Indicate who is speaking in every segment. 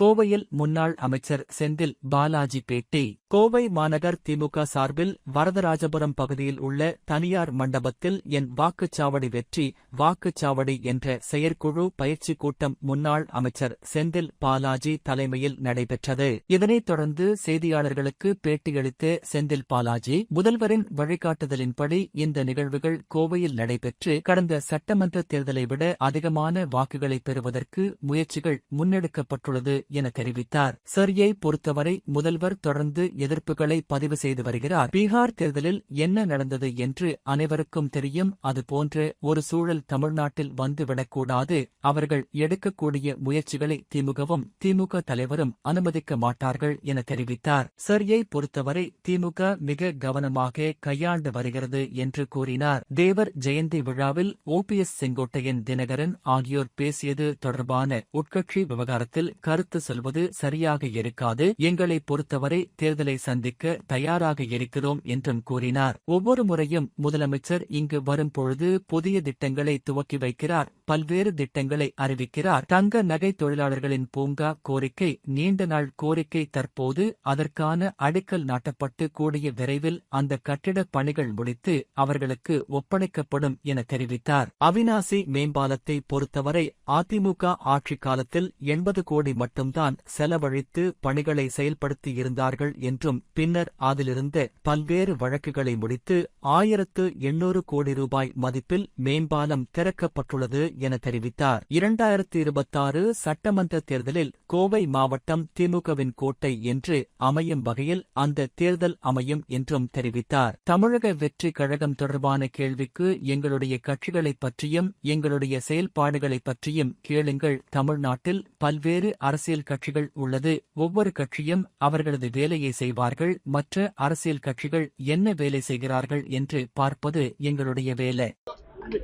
Speaker 1: கோவையில் முன்னாள் அமைச்சர் செந்தில் பாலாஜி பேட்டி. கோவை மாநகர் திமுக சார்பில் வரதராஜபுரம் பகுதியில் உள்ள தனியார் மண்டபத்தில் என் வாக்குச்சாவடி வெற்றி வாக்குச்சாவடி என்ற செயற்குழு பயிற்சி கூட்டம் முன்னாள் அமைச்சர் செந்தில் பாலாஜி தலைமையில் நடைபெற்றது. இதனைத் தொடர்ந்து செய்தியாளர்களுக்கு பேட்டியளித்த செந்தில் பாலாஜி முதல்வரின் வழிகாட்டுதலின்படி இந்த நிகழ்வுகள் கோவையில் நடைபெற்று கடந்த சட்டமன்ற தேர்தலை விட அதிகமான வாக்குகளை பெறுவதற்கு முயற்சிகள் முன்னெடுக்கப்பட்டுள்ளது என தெரிவித்தார். சரியை பொறுத்தவரை முதல்வர் தொடர்ந்து எதிர்ப்புகளை பதிவு செய்து வருகிறார். பீகார் தேர்தலில் என்ன நடந்தது என்று அனைவருக்கும் தெரியும். அது போன்ற ஒரு சூழல் தமிழ்நாட்டில் வந்துவிடக்கூடாது அவர்கள் எடுக்கக்கூடிய முயற்சிகளை திமுகவும் திமுக தலைவரும் அனுமதிக்க மாட்டார்கள் என தெரிவித்தார். சரியை பொறுத்தவரை திமுக மிக கவனமாக கையாண்டு வருகிறது என்று கூறினார். தேவர் ஜெயந்தி விழாவில் ஓபிஎஸ் செங்கோட்டையன் தினகரன் ஆகியோர் பேசியது தொடர்பான உட்கட்சி விவகாரத்தில் கருத்து சொல்வது சரியாக இருக்காது. எங்களை பொறுத்தவரை தேர்தலை சந்திக்க தயாராக இருக்கிறோம் என்றும் கூறினார். ஒவ்வொரு முறையும் முதலமைச்சர் இங்கு வரும் பொழுது புதிய திட்டங்களை துவக்கி வைக்கிறார். பல்வேறு திட்டங்களை அறிவிக்கிறார். தங்க நகை தொழிலாளர்களின் பூங்கா கோரிக்கை நீண்ட நாள் கோரிக்கை தற்போது அதற்கான அடிக்கல் நாட்டப்பட்டு கூடிய விரைவில் அந்த கட்டிட பணிகள் முடித்து அவர்களுக்கு ஒப்படைக்கப்படும் என தெரிவித்தார். அவினாசி மேம்பாலத்தை பொறுத்தவரை அதிமுக ஆட்சி காலத்தில் எண்பது கோடி மட்டும் மட்டும்தான் செலவழித்து பணிகளை செயல்படுத்தியிருந்தார்கள் என்றும் பின்னர் அதிலிருந்த பல்வேறு வழக்குகளை முடித்து ஆயிரத்து எண்ணூறு கோடி ரூபாய் மதிப்பில் மேம்பாலம் திறக்கப்பட்டுள்ளது என தெரிவித்தார். இரண்டாயிரத்து இருபத்தாறு சட்டமன்ற தேர்தலில் கோவை மாவட்டம் திமுகவின் கோட்டை என்று அமையும் வகையில் அந்த தேர்தல் அமையும் என்றும் தெரிவித்தார். தமிழக வெற்றி கழகம் தொடர்பான கேள்விக்கு எங்களுடைய கட்சிகளைப் பற்றியும் எங்களுடைய செயல்பாடுகளைப் பற்றியும் கேளுங்கள். தமிழ்நாட்டில் பல்வேறு அரசியல் அரசியல் கட்சிகள் உள்ளது. ஒவ்வொரு கட்சியும் அவர்களது வேலையை செய்வார்கள். மற்ற அரசியல் கட்சிகள் என்ன வேலை செய்கிறார்கள் என்று பார்ப்பது எங்களுடைய வேலை.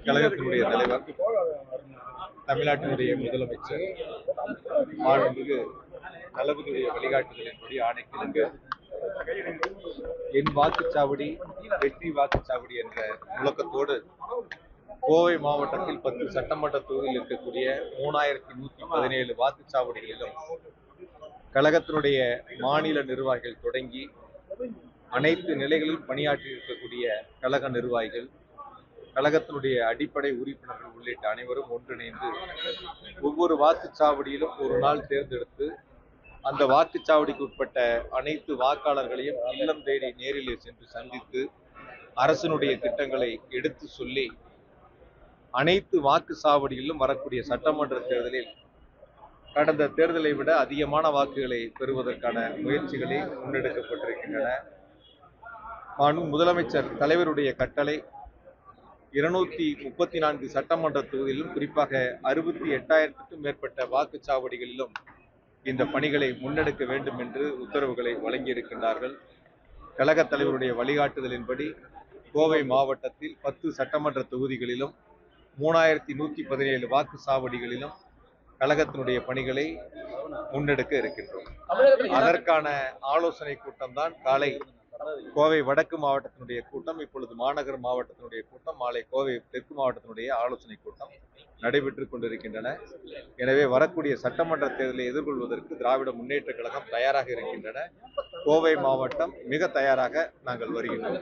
Speaker 2: கழகத்தினுடைய தலைவர் தமிழ்நாட்டினுடைய முதலமைச்சர் மாண்புமிகு தளபதியுடைய வழிகாட்டுதலின்படி ஆணைக்கிழங்கு என் வாக்குச்சாவடி வெற்றி வாக்குச்சாவடி என்ற முழக்கத்தோடு கோவை மாவட்டத்தில் பத்து சட்டமன்ற தொகுதியில் இருக்கக்கூடிய மூணாயிரத்தி நூத்தி பதினேழு வாக்குச்சாவடிகளிலும் கழகத்தினுடைய மாநில நிர்வாகிகள் தொடங்கி அனைத்து நிலைகளில் பணியாற்றி இருக்கக்கூடிய கழக நிர்வாகிகள் கழகத்தினுடைய அடிப்படை உறுப்பினர்கள் உள்ளிட்ட அனைவரும் ஒன்றிணைந்து ஒவ்வொரு வாக்குச்சாவடியிலும் ஒரு நாள் தேர்ந்தெடுத்து அந்த வாக்குச்சாவடிக்கு உட்பட்ட அனைத்து வாக்காளர்களையும் இல்லம் தேடி நேரில் சென்று சந்தித்து அரசினுடைய திட்டங்களை எடுத்து சொல்லி அனைத்து வாக்குச்சாவடிகளிலும் வரக்கூடிய சட்டமன்ற தேர்தலில் கடந்த தேர்தலை விட அதிகமான வாக்குகளை பெறுவதற்கான முயற்சிகளை முன்னெடுக்கப்பட்டிருக்கின்றன. மாண்பு முதலமைச்சர் தலைவருடைய கட்டளை இருநூத்தி முப்பத்தி நான்கு சட்டமன்ற தொகுதியிலும் குறிப்பாக அறுபத்தி எட்டாயிரத்துக்கும் மேற்பட்ட வாக்குச்சாவடிகளிலும் இந்த பணிகளை முன்னெடுக்க வேண்டும் என்று உத்தரவுகளை வழங்கியிருக்கின்றார்கள். கழகத் தலைவருடைய வழிகாட்டுதலின்படி கோவை மாவட்டத்தில் பத்து சட்டமன்ற தொகுதிகளிலும் மூணாயிரத்தி நூத்தி பதினேழு வாக்குச்சாவடிகளிலும் கழகத்தினுடைய பணிகளை முன்னெடுக்க இருக்கின்றோம். அதற்கான ஆலோசனை கூட்டம்தான் காலை கோவை வடக்கு மாவட்டத்தினுடைய கூட்டம் இப்பொழுது மாநகர் மாவட்டத்தினுடைய கூட்டம் மாலை கோவை தெற்கு மாவட்டத்தினுடைய ஆலோசனை கூட்டம் நடைபெற்றுக் கொண்டிருக்கின்றன. எனவே வரக்கூடிய சட்டமன்ற தேர்தலை எதிர்கொள்வதற்கு திராவிட முன்னேற்ற கழகம் தயாராக இருக்கின்றன. கோவை மாவட்டம் மிக தயாராக நாங்கள் வருகின்றோம்.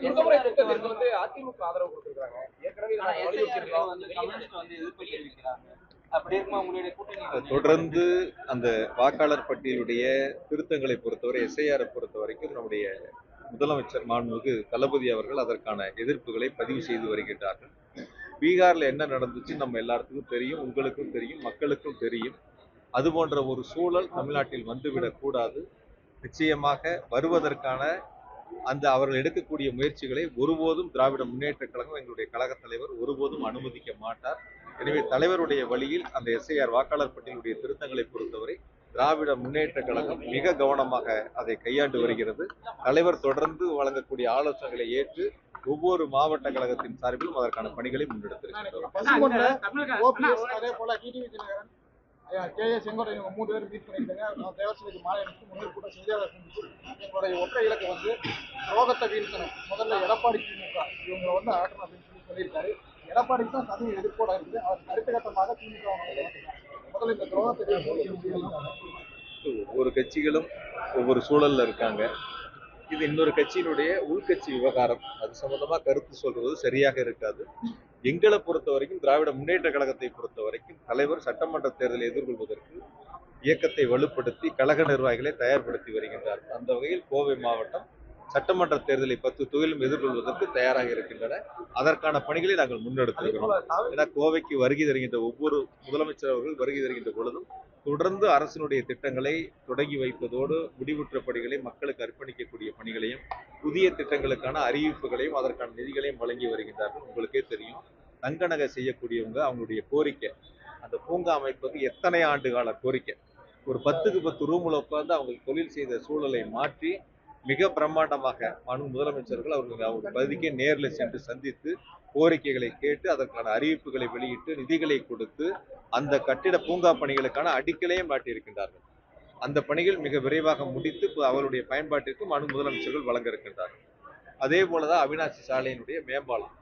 Speaker 2: தொடர்ந்து அந்த வாக்காளர் பட்டியலுடைய திருத்தங்களை பொறுத்தவரை எஸ்ஐஆரை பொறுத்த வரைக்கும் நம்முடைய முதலமைச்சர் மாண்புமிகு தளபதி அவர்கள் அதற்கான எதிர்ப்புகளை பதிவு செய்து வருகின்றார்கள். பீகார்ல என்ன நடந்துச்சு நம்ம எல்லாத்துக்கும் தெரியும் உங்களுக்கும் தெரியும் மக்களுக்கும் தெரியும். அது போன்ற ஒரு சூழல் தமிழ்நாட்டில் வந்துவிடக் கூடாது. நிச்சயமாக வருவதற்கான அந்த அவர்கள் எடுக்கக்கூடிய முயற்சிகளை ஒருபோதும் திராவிட முன்னேற்ற கழகம் எங்களுடைய கழகத் தலைவர் ஒருபோதும் அனுமதிக்க மாட்டார் எனவே தலைவருடைய வழியில் அந்த எஸ்ஐஆர் வாக்காளர் பட்டியலுடைய திருத்தங்களை பொறுத்தவரை திராவிட முன்னேற்ற கழகம் மிக கவனமாக அதை கையாண்டு வருகிறது தலைவர் தொடர்ந்து வழங்கக்கூடிய ஆலோசனைகளை ஏற்று ஒவ்வொரு மாவட்ட கழகத்தின் சார்பிலும் அதற்கான பணிகளை முன்னெடுத்திருக்கிறோம்
Speaker 3: பசுமொன்றை
Speaker 4: தமிழக-
Speaker 3: கே. ஏ. இவங்க மூணு பேரும் மீட் பண்ணியிருக்காங்க நான் மாலை அனுப்பிச்சு முன்னூறு கூட்டம் செய்தியாளர் சந்திச்சு எங்களுடைய ஒற்றை இலக்கு வந்து துரோகத்தை வீழ்த்தணும். முதல்ல எடப்பாடி திமுக. இவங்களை வந்து ஆட்டணும் அப்படின்னு சொல்லி சொல்லியிருக்காரு. எடப்பாடிக்கு தான் தனி எதிர்ப்போட இருக்குது அவர் அடுத்த கட்டமாக திமுக முதல்ல இந்த துரோகத்தை
Speaker 2: ஒவ்வொரு கட்சிகளும் ஒவ்வொரு சூழல்ல இருக்காங்க. இது இன்னொரு கட்சியினுடைய உள்கட்சி விவகாரம். அது சம்பந்தமா கருத்து சொல்றது சரியாக இருக்காது. எங்களை பொறுத்த வரைக்கும் திராவிட முன்னேற்ற கழகத்தை பொறுத்த வரைக்கும் தலைவர் சட்டமன்ற தேர்தலை எதிர்கொள்வதற்கு இயக்கத்தை வலுப்படுத்தி கழக நிர்வாகிகளை தயார்படுத்தி வருகின்றார். அந்த வகையில் கோவை மாவட்டம் சட்டமன்ற தேர்தலை பத்து தொழிலும் எதிர்கொள்வதற்கு தயாராக இருக்கின்றன. அதற்கான பணிகளை நாங்கள் முன்னெடுத்திருக்கிறோம். ஏன்னா கோவைக்கு வருகை தருகின்ற ஒவ்வொரு முதலமைச்சர் அவர்கள் வருகை தருகின்ற பொழுதும் தொடர்ந்து அரசினுடைய திட்டங்களை தொடங்கி வைப்பதோடு முடிவுற்ற பணிகளை மக்களுக்கு அர்ப்பணிக்கக்கூடிய பணிகளையும் புதிய திட்டங்களுக்கான அறிவிப்புகளையும் அதற்கான நிதிகளையும் வழங்கி வருகின்றார்கள். உங்களுக்கே தெரியும். தங்க நகை செய்யக்கூடியவங்க அவங்களுடைய கோரிக்கை. அந்த பூங்கா அமைப்பது எத்தனை ஆண்டு கால கோரிக்கை? ஒரு பத்துக்கு பத்து ரூம்ல உட்கார்ந்து அவங்க தொழில் செய்த சூழலை மாற்றி மிக பிரம்மாண்டமாக மனு முதலமைச்சர்கள் அவர்கள் அவங்க பகுதிக்கே நேரில் சென்று சந்தித்து கோரிக்கைகளை கேட்டு அதற்கான அறிவிப்புகளை வெளியிட்டு நிதிகளை கொடுத்து அந்த கட்டிட பூங்கா பணிகளுக்கான அடிக்கலையும் நாட்டியிருக்கின்றார்கள். அந்த பணிகள் மிக விரைவாக முடித்து அவருடைய பயன்பாட்டிற்கு மனு முதலமைச்சர்கள் வழங்க இருக்கின்றார்கள் அதே போலதான் அவினாசி சாலையினுடைய மேம்பாலம்.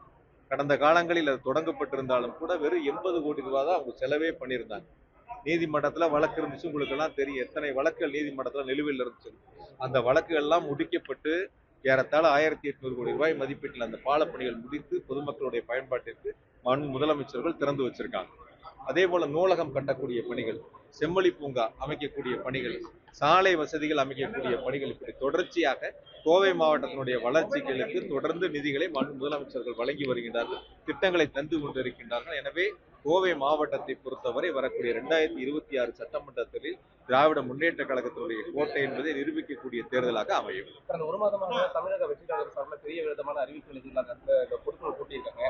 Speaker 2: கடந்த காலங்களில் அது தொடங்கப்பட்டிருந்தாலும் கூட வெறும் எண்பது கோடி ரூபாய் தான் அவங்க செலவே பண்ணியிருந்தாங்க. நீதிமன்றத்துல வழக்கு இருந்துச்சு. உங்களுக்கு எல்லாம் தெரியும். எத்தனை வழக்குகள் நீதிமன்றத்துல நிலுவையில் இருந்துச்சு. அந்த வழக்குகள் எல்லாம் முடிக்கப்பட்டு ஏறத்தாழ ஆயிரத்தி எட்நூறு கோடி ரூபாய் மதிப்பீட்டில் அந்த பாலப்பணிகள் முடித்து பொதுமக்களுடைய பயன்பாட்டிற்கு மண் முதலமைச்சர்கள் திறந்து வச்சிருக்காங்க. அதே போல நூலகம் கட்டக்கூடிய பணிகள் செம்மொழி பூங்கா அமைக்கக்கூடிய பணிகள் சாலை வசதிகள் அமைக்கக்கூடிய பணிகள் இப்படி தொடர்ச்சியாக கோவை மாவட்டத்தினுடைய வளர்ச்சிகளுக்கு தொடர்ந்து நிதிகளை முதலமைச்சர்கள் வழங்கி வருகின்றார்கள் திட்டங்களை தந்து கொண்டிருக்கின்றார்கள். எனவே கோவை மாவட்டத்தை பொறுத்தவரை வரக்கூடிய இரண்டாயிரத்தி இருபத்தி ஆறு சட்டமன்றத்தில் திராவிட முன்னேற்ற கழகத்தினுடைய கோட்டை என்பதை நிரூபிக்கக்கூடிய தேர்தலாக அமையும்.
Speaker 4: கடந்த ஒரு மாதமாக தமிழக வெற்றி கழகம் சார்பில் பெரிய விதமான அறிவிப்புகள் எதிராக கூட்டியிருக்காங்க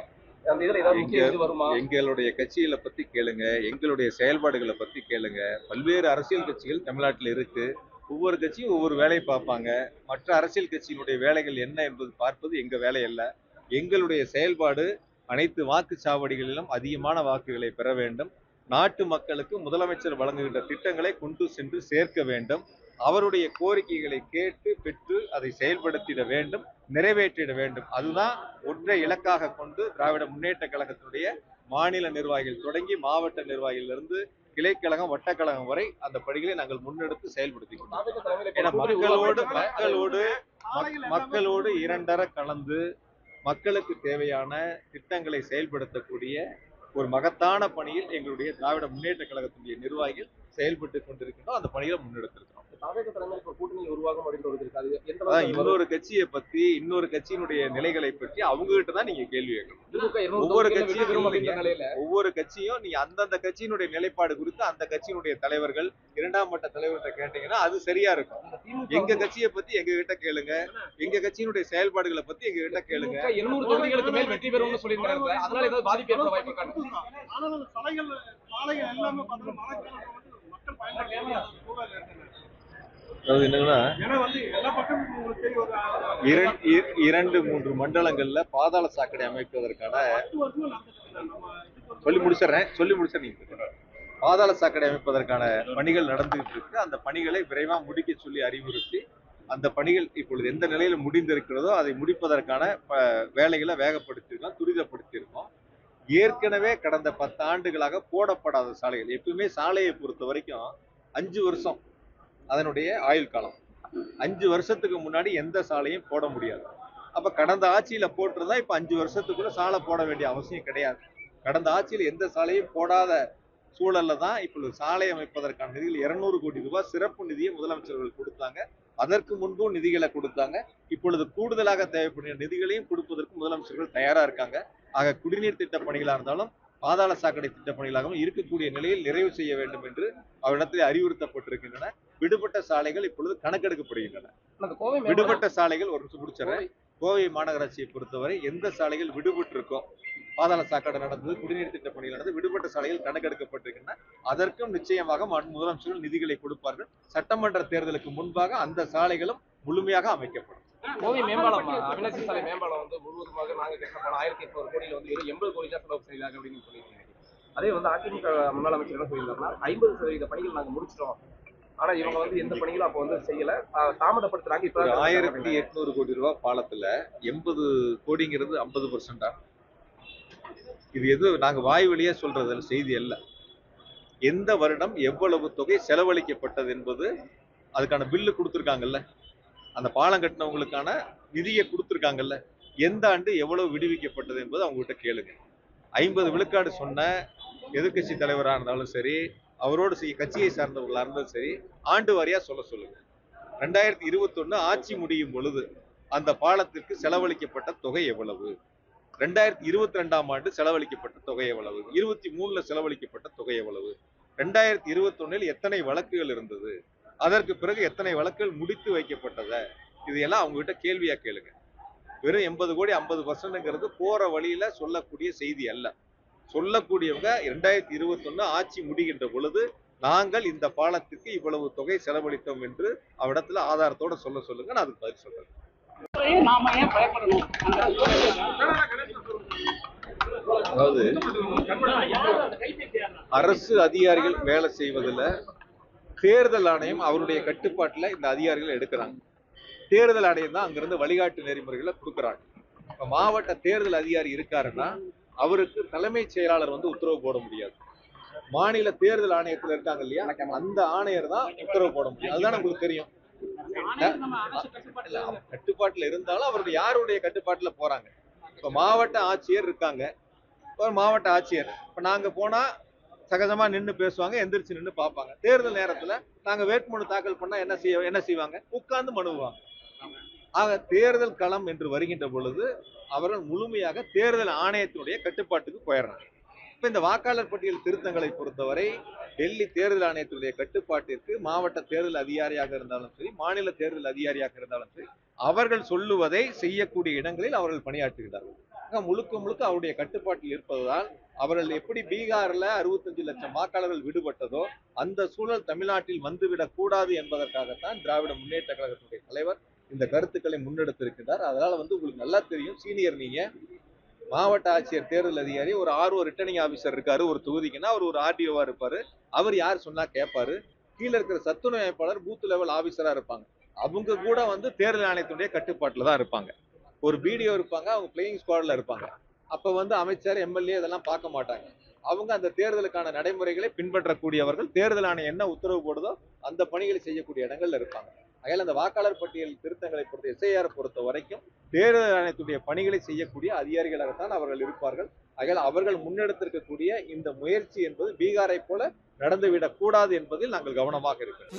Speaker 2: எங்களுடைய கட்சிகளை பத்தி கேளுங்க. எங்களுடைய செயல்பாடுகளை பத்தி கேளுங்க. பல்வேறு அரசியல் கட்சிகள் தமிழ்நாட்டில் இருக்கு. ஒவ்வொரு கட்சியும் ஒவ்வொரு வேலையை பார்ப்பாங்க. மற்ற அரசியல் கட்சியினுடைய வேலைகள் என்ன என்பது பார்ப்பது எங்க வேலை அல்ல. எங்களுடைய செயல்பாடு அனைத்து வாக்குச்சாவடிகளிலும் அதிகமான வாக்குகளை பெற வேண்டும். நாட்டு மக்களுக்கு முதலமைச்சர் வழங்குகின்ற திட்டங்களை கொண்டு சென்று சேர்க்க வேண்டும். அவருடைய கோரிக்கைகளை கேட்டு பெற்று அதை செயல்படுத்திட வேண்டும். நிறைவேற்றிட வேண்டும். அதுதான் ஒற்றை இலக்காக கொண்டு திராவிட முன்னேற்ற கழகத்தினுடைய மாநில நிர்வாகிகள் தொடங்கி மாவட்ட நிர்வாகிகளிலிருந்து கிளைக்கழகம் வட்டக்கழகம் வரை அந்த பணிகளை நாங்கள் முன்னெடுத்து செயல்படுத்தி கொண்டோம் ஏன்னா மக்களோடு மக்களோடு மக்களோடு இரண்டர கலந்து மக்களுக்கு தேவையான திட்டங்களை செயல்படுத்தக்கூடிய ஒரு மகத்தான பணியில் எங்களுடைய திராவிட முன்னேற்ற கழகத்தினுடைய நிர்வாகிகள் செயல்பட்டு கொண்டிருக்கின்றோம். அந்த பணிகளை முன்னெடுத்திருக்கிறோம். இன்னொரு கட்சியை பத்தி இன்னொரு கட்சியினுடைய நிலைகளை பற்றி அவங்க கிட்ட தான் நீங்க கேள்வி கேட்கணும். ஒவ்வொரு கட்சியும் ஒவ்வொரு கட்சியும் நீ அந்தந்த கட்சியினுடைய நிலைப்பாடு குறித்து அந்த கட்சியினுடைய தலைவர்கள் இரண்டாம் மட்ட தலைவர்கிட்ட கேட்டீங்கன்னா அது சரியா இருக்கும். எங்க கட்சியை பத்தி எங்க கிட்ட கேளுங்க. எங்க கட்சியினுடைய செயல்பாடுகளை பத்தி எங்க கிட்ட கேளுங்க.
Speaker 4: இருநூறு தொகுதிகளுக்கு மேல் வெற்றி பெறும்னு சொல்லியிருக்காங்க அதனால ஏதாவது பாதிப்பு ஏற்பட வாய்ப்பு காட்டுது
Speaker 3: ஆனால் அந்த சாலைகள் சாலைகள் எல்லாமே மக்கள் பயன்படுத்த
Speaker 2: அதாவது என்னன்னா இரண்டு மூன்று மண்டலங்கள்ல பாதாள சாக்கடை அமைப்பதற்கான சொல்லி முடிச்சிடுறேன் சொல்லி முடிச்ச நீங்க பாதாள சாக்கடை அமைப்பதற்கான பணிகள் நடந்துகிட்டு இருக்கு. அந்த பணிகளை விரைவா முடிக்க சொல்லி அறிவுறுத்தி அந்த பணிகள் இப்பொழுது எந்த நிலையில முடிந்திருக்கிறதோ அதை முடிப்பதற்கான வேலைகளை வேகப்படுத்தியிருக்கோம் துரிதப்படுத்தியிருக்கோம். ஏற்கனவே கடந்த பத்து ஆண்டுகளாக போடப்படாத சாலைகள் எப்பவுமே சாலையை பொறுத்த வரைக்கும் அஞ்சு வருஷம் அதனுடைய ஆயுள் காலம். அஞ்சு வருஷத்துக்கு முன்னாடி எந்த சாலையும் போட முடியாது. அப்ப கடந்த ஆட்சியில போட்டிருந்தா இப்ப அஞ்சு வருஷத்துக்குள்ள சாலை போட வேண்டிய அவசியம் கிடையாது. கடந்த ஆட்சியில் எந்த சாலையும் போடாத சூழல்ல தான் இப்பொழுது சாலை அமைப்பதற்கான நிதியில் இருநூறு கோடி ரூபாய் சிறப்பு நிதியை முதலமைச்சர்கள் கொடுத்தாங்க. அதற்கு முன்பும் நிதிகளை கொடுத்தாங்க. இப்பொழுது கூடுதலாக தேவைப்படுகிற நிதிகளையும் கொடுப்பதற்கு முதலமைச்சர்கள் தயாரா இருக்காங்க. ஆக குடிநீர் திட்ட பணிகளா இருந்தாலும் பாதாள சாக்கடை திட்ட பணிகளாகவும் இருக்கக்கூடிய நிலையில் நிறைவு செய்ய வேண்டும் என்று அவரிடத்தில் அறிவுறுத்தப்பட்டிருக்கின்றன. விடுபட்ட சாலைகள் இப்பொழுது கணக்கெடுக்கப்படுகின்றன. விடுபட்ட சாலைகள் ஒரு நிமிஷம் முடிச்சிடறேன் கோவை மாநகராட்சியை பொறுத்தவரை எந்த சாலைகள் விடுபட்டு இருக்கோ பாதாள சாக்கடை நடந்தது குடிநீர் திட்ட பணிகள் நடந்தது விடுபட்ட சாலைகள் கணக்கெடுக்கப்பட்டிருக்கின்றன. அதற்கும் நிச்சயமாக முதலமைச்சர்கள் நிதிகளை கொடுப்பார்கள். சட்டமன்ற தேர்தலுக்கு முன்பாக அந்த சாலைகளும் முழுமையாக அமைக்கப்படும்.
Speaker 4: கோவை மேம்பாலம் அவினாசி சாலை மேம்பாலம் வந்து முழுவதுமாக நாங்க கட்டின பணம் ஆயிரத்தி எட்நூறு கோடியில வந்து வெறும் எண்பது கோடி தான் செலவு செய்தாங்க அப்படின்னு சொல்லியிருக்காங்க. அதே வந்து அதிமுக முன்னாள் அமைச்சர் என்ன சொல்லியிருந்தாருன்னா ஐம்பது சதவீத பணிகள் நாங்க முடிச்சிட்டோம். ஆனா இவங்க வந்து எந்த பணிகளும் அப்போ வந்து செய்யல. தாமதப்படுத்துறாங்க இப்ப
Speaker 2: ஆயிரத்தி எட்நூறு கோடி ரூபாய் பாலத்துல எண்பது கோடிங்கிறது ஐம்பது பர்சன்டா இது எது நாங்க வாய் வழியா சொல்றது செய்தி அல்ல. எந்த வருடம் எவ்வளவு தொகை செலவழிக்கப்பட்டது என்பது அதுக்கான பில்லு கொடுத்துருக்காங்கல்ல? அந்த பாலம் கட்டினவங்களுக்கான நிதியை கொடுத்துருக்காங்கல்ல எந்த ஆண்டு எவ்வளவு விடுவிக்கப்பட்டது என்பது அவங்ககிட்ட கேளுங்க. ஐம்பது விழுக்காடு சொன்ன எதிர்க்கட்சி தலைவராக இருந்தாலும் சரி அவரோடு செய்ய கட்சியை சார்ந்தவர்களாக இருந்தாலும் சரி ஆண்டு வாரியா சொல்ல சொல்லுங்க. ரெண்டாயிரத்தி இருபத்தொன்னு ஆட்சி முடியும் பொழுது அந்த பாலத்திற்கு செலவழிக்கப்பட்ட தொகை எவ்வளவு? ரெண்டாயிரத்தி இருபத்தி ரெண்டாம் ஆண்டு செலவழிக்கப்பட்ட தொகை எவ்வளவு? இருபத்தி மூணுல செலவழிக்கப்பட்ட தொகை எவ்வளவு? ரெண்டாயிரத்தி இருபத்தொன்னில் எத்தனை வழக்குகள் இருந்தது? அதற்கு பிறகு எத்தனை வழக்குகள் முடித்து வைக்கப்பட்டத? இது எல்லாம் அவங்க கிட்ட கேள்வியா கேளுங்க. வெறும் எண்பது கோடி ஐம்பது பர்சன்ட்ங்கிறது போற வழியில சொல்லக்கூடிய செய்தி அல்ல. சொல்லக்கூடியவங்க ரெண்டாயிரத்தி இருபத்தொன்னு ஆட்சி முடிகின்ற பொழுது நாங்கள் இந்த பாலத்துக்கு இவ்வளவு தொகை செலவழித்தோம் என்று அவரிடத்துல ஆதாரத்தோட சொல்ல சொல்லுங்க நான் அதுக்கு பதில் சொல்றேன். அதாவது அரசு அதிகாரிகள் வேலை செய்வதில் தேர்தல் ஆணையம் அவருடைய கட்டுப்பாட்டுல இந்த அதிகாரிகளை எடுக்கிறாங்க. தேர்தல் ஆணையம் தான் அங்கிருந்து வழிகாட்டு நெறிமுறைகளை கொடுக்குறாங்க. இப்ப மாவட்ட தேர்தல் அதிகாரி இருக்காருன்னா அவருக்கு தலைமைச் செயலாளர் வந்து உத்தரவு போட முடியாது. மாநில தேர்தல் ஆணையத்துல இருக்காங்க இல்லையா? அந்த ஆணையர் தான் உத்தரவு போட முடியும். அதுதான் உங்களுக்கு தெரியும். கட்டுப்பாட்டுல இருந்தாலும் அவருடைய யாருடைய கட்டுப்பாட்டுல போறாங்க? இப்ப மாவட்ட ஆட்சியர் இருக்காங்க. மாவட்ட ஆட்சியர். இப்ப நாங்க போனா சகஜமா நின்னு பேசுவாங்க எந்திரிச்சு நின்னு பார்ப்பாங்க. தேர்தல் நேரத்துல நாங்க வேட்புமனு தாக்கல் பண்ணா என்ன செய்ய என்ன செய்வாங்க? உட்கார்ந்து மனுவாங்க ஆக தேர்தல் களம் என்று வருகின்ற பொழுது அவர்கள் முழுமையாக தேர்தல் ஆணையத்தினுடைய கட்டுப்பாட்டுக்கு போயிடுறாங்க. இப்ப இந்த வாக்காளர் பட்டியல் திருத்தங்களை பொறுத்தவரை டெல்லி தேர்தல் ஆணையத்தினுடைய கட்டுப்பாட்டிற்கு மாவட்ட தேர்தல் அதிகாரியாக இருந்தாலும் சரி மாநில தேர்தல் அதிகாரியாக இருந்தாலும் சரி அவர்கள் சொல்லுவதை செய்யக்கூடிய இடங்களில் அவர்கள் பணியாற்றுகிறார்கள். முழுக்க முழுக்க அவருடைய கட்டுப்பாட்டில் இருப்பதுதான். அவர்கள் எப்படி பீகார்ல அறுபத்தஞ்சு லட்சம் வாக்காளர்கள் விடுபட்டதோ அந்த சூழல் தமிழ்நாட்டில் வந்துவிடக் கூடாது என்பதற்காகத்தான் திராவிட முன்னேற்ற கழகத்தினுடைய தலைவர் இந்த கருத்துக்களை முன்னெடுத்திருக்கிறார். அதனால வந்து உங்களுக்கு நல்லா தெரியும் சீனியர் நீங்க. மாவட்ட ஆட்சியர் தேர்தல் அதிகாரி ஒரு ஆர்ஓ ரிட்டர்னிங் ஆஃபீஸர் இருக்காரு ஒரு தொகுதிக்குன்னா அவர் ஒரு ஆர்டிஓவா இருப்பாரு. அவர் யார் சொன்னா கேட்பாரு கீழே இருக்கிற சத்துணவு அமைப்பாளர் பூத் லெவல் ஆபீசரா இருப்பாங்க. அவங்க கூட வந்து தேர்தல் ஆணையத்தினுடைய கட்டுப்பாட்டில் தான் இருப்பாங்க. ஒரு பிடிஓ இருப்பாங்க அவங்க பிளேயிங் ஸ்குவாட்ல இருப்பாங்க. அப்போ வந்து அமைச்சர் எம்எல்ஏ இதெல்லாம் பார்க்க மாட்டாங்க. அவங்க அந்த தேர்தலுக்கான நடைமுறைகளை பின்பற்றக்கூடியவர்கள் தேர்தல் ஆணையம் என்ன உத்தரவு போடுதோ அந்த பணிகளை செய்யக்கூடிய இடங்கள்ல இருப்பாங்க. அகையால் அந்த வாக்காளர் பட்டியல் திருத்தங்களை பொறுத்த எஸ்ஐஆர் பொறுத்த வரைக்கும் தேர்தல் ஆணையத்துடைய பணிகளை செய்யக்கூடிய அதிகாரிகளாகத்தான் அவர்கள் இருப்பார்கள். ஆகையால் அவர்கள் முன்னெடுத்திருக்கக்கூடிய இந்த முயற்சி என்பது பீகாரை போல நடந்துவிடக் கூடாது என்பதில் நாங்கள் கவனமாக இருக்கிறோம்.